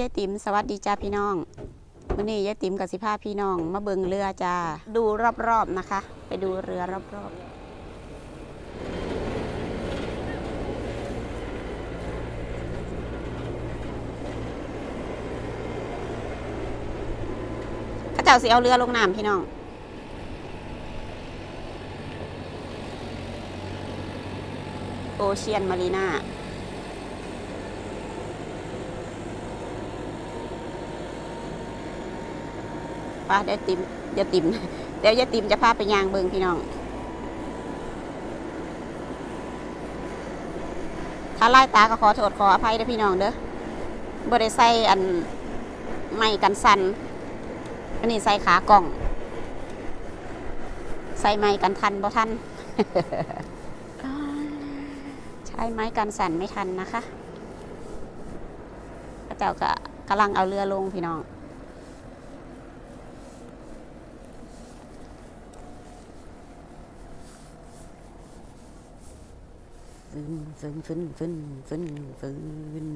ยายติ๋มสวัสดีจ้าพี่น้องวันนี้ยายติ๋มกับสิพาพี่น้อง มาเบิงเรือจ้าดูรอบๆนะคะ ไปดูเรือรอบๆเข้าเจ้าสิเอาเรือลงน้ำพี่น้อง โอเชียนมารีนา ป้าเดี๋ยวติมเดี๋ยวติมเดี๋ยวยาติมจะพาไปยางเบิงพี่น้อง ถ้าไล่ตาก็ขอโทษขออภัยเด้อพี่น้องเด้อบ่ได้ใส่อันไม่กันสันอันนี้ใส่ขากล่อง ใส่ไม้กันทันบ่ทันใช้ไม้กันสั่นไม่ทันนะคะพระเจ้าก็กำลังเอาเรือลงพี่น้อง ฟึนฟึนฟึน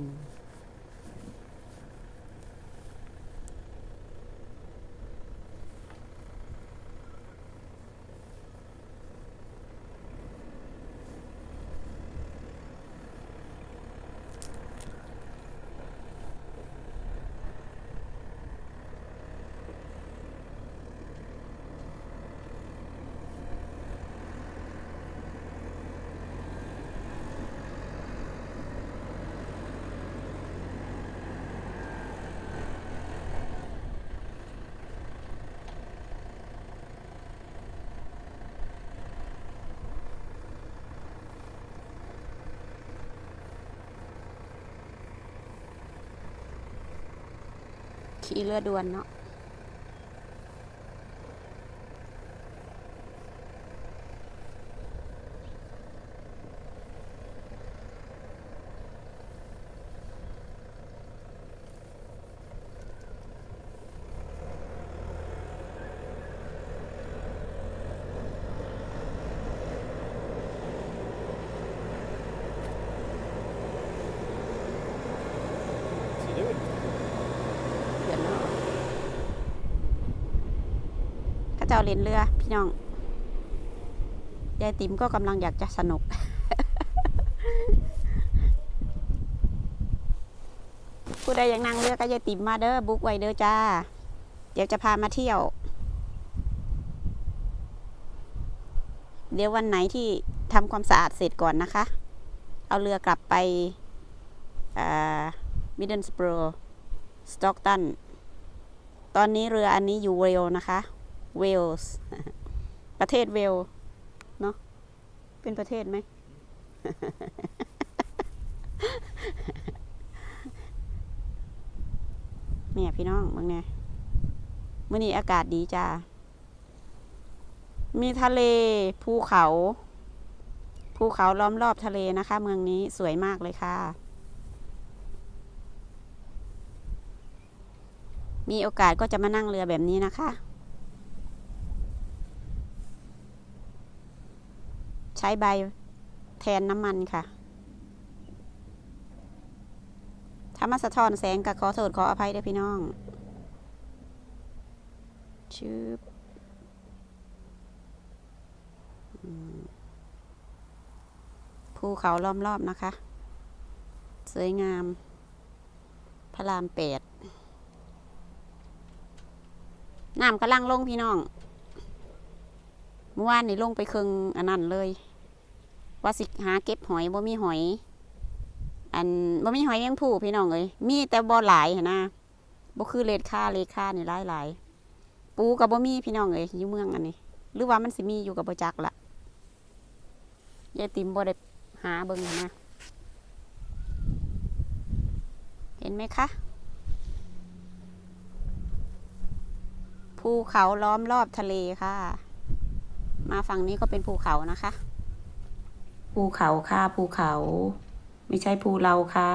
ขี้เลือด่วนเนาะาเจ้าเล่นเรือ พี่น้องยายติ๋มก็กำลังอยากจะสนุก ผู้ใดอยากนั่งเรือก็ยายติ๋มมาเด้อบุ๊กไว้เด้อจ้า เดี๋ยวจะพามาเที่ยว เดี๋ยววันไหนที่ทำความสะอาดเสร็จก่อนนะคะ เอาเรือกลับไปมิดเดิลสโปรสต็อกตัน ตอนนี้เรืออันนี้อยู่เวลนะคะ เวลส์ประเทศเวลเนาะเป็นประเทศไหม เนี่ยพี่น้องมึงเนี่ยมื่อนี้อากาศดีจ้า มีทะเลภูเขา ภูเขาล้อมรอบทะเลนะคะ เมืองนี้สวยมากเลยค่ะ มีโอกาสก็จะมานั่งเรือแบบนี้นะคะ ใช้ใบแทนน้ำมันค่ะ ถ้ามาสะท้อนแสงกับขอโทษขออภัยด้วยพี่น้องชืบอืมภูเขาล้อมรอบนะคะ สวยงาม พระรามแปดน้ำกำลังลงพี่น้องเมื่อวานนี่ลงไปครึ่งอันนั้นเลย ว่าสิหาเก็บหอยบ่มีหอย อันบ่มีหอยแมงผู้พี่น้องเอ้ยมีแต่บ่หลายนะบ่คือเลดค่าเลดค่านี่หลายหลายๆปูกับบ่มีพี่น้องเอ้ยอยู่เมืองอันนี้ หรือว่ามันสิมีอยู่กับบ่จักละยายติมบ่ได้หาเบิ่งนะเห็นไหมคะภูเขาล้อมรอบทะเลค่ะ มาฝั่งนี้ก็เป็นภูเขานะคะ ภูเขาค่ะภูเขา ไม่ใช่ภูเราค่ะ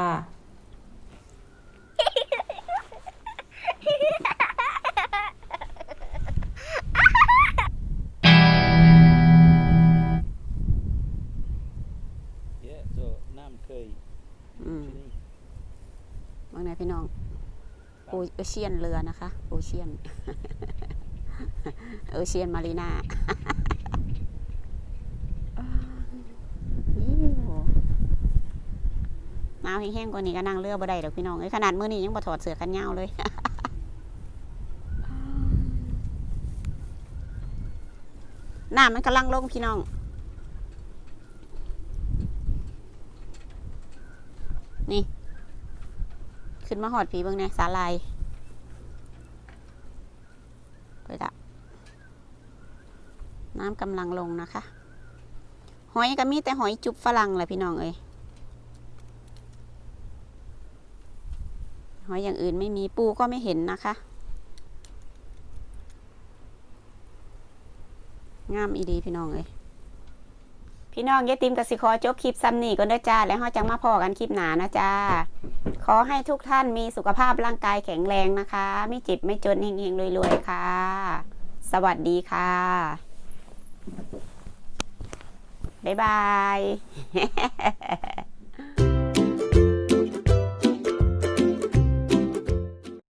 Yeah, so nam khơi อืมนี่ว่าไงพี่น้องโอโอเชียนเรือนะคะ โอเชียน โอเชียนมารีนา อิ๊วหนาวแห้งๆกว่านี้ก็นั่งเรือบ่ได้ดอกพี่น้องเอ้ยขนาดมื้อนี้ยังบ่ถอดเสื้อกันยาวเลยน้ำมันกำลังลงพี่น้อง นี่ ขึ้นมาหอดผีเบิ่งเนี่ยสาลายไปละน้ำกำลังลงนะคะ หอยก็มีแต่หอยจุบฝรั่งแหละพี่น้องเอ้ย หอยอย่างอื่นไม่มีปูก็ไม่เห็นนะคะ งามอีดีพี่น้องเอ้ยพี่น้องยายติมกับสิขอจบคลิปซ้ำนี่ก่อนเด้อจ้า แล้วเราจังมาพอกันคลิปหนานะจ้า ขอให้ทุกท่านมีสุขภาพร่างกายแข็งแรงนะคะ ไม่เจ็บไม่จนเฮงๆรวยๆ ค่ะ สวัสดีค่ะ บ๊ายบาย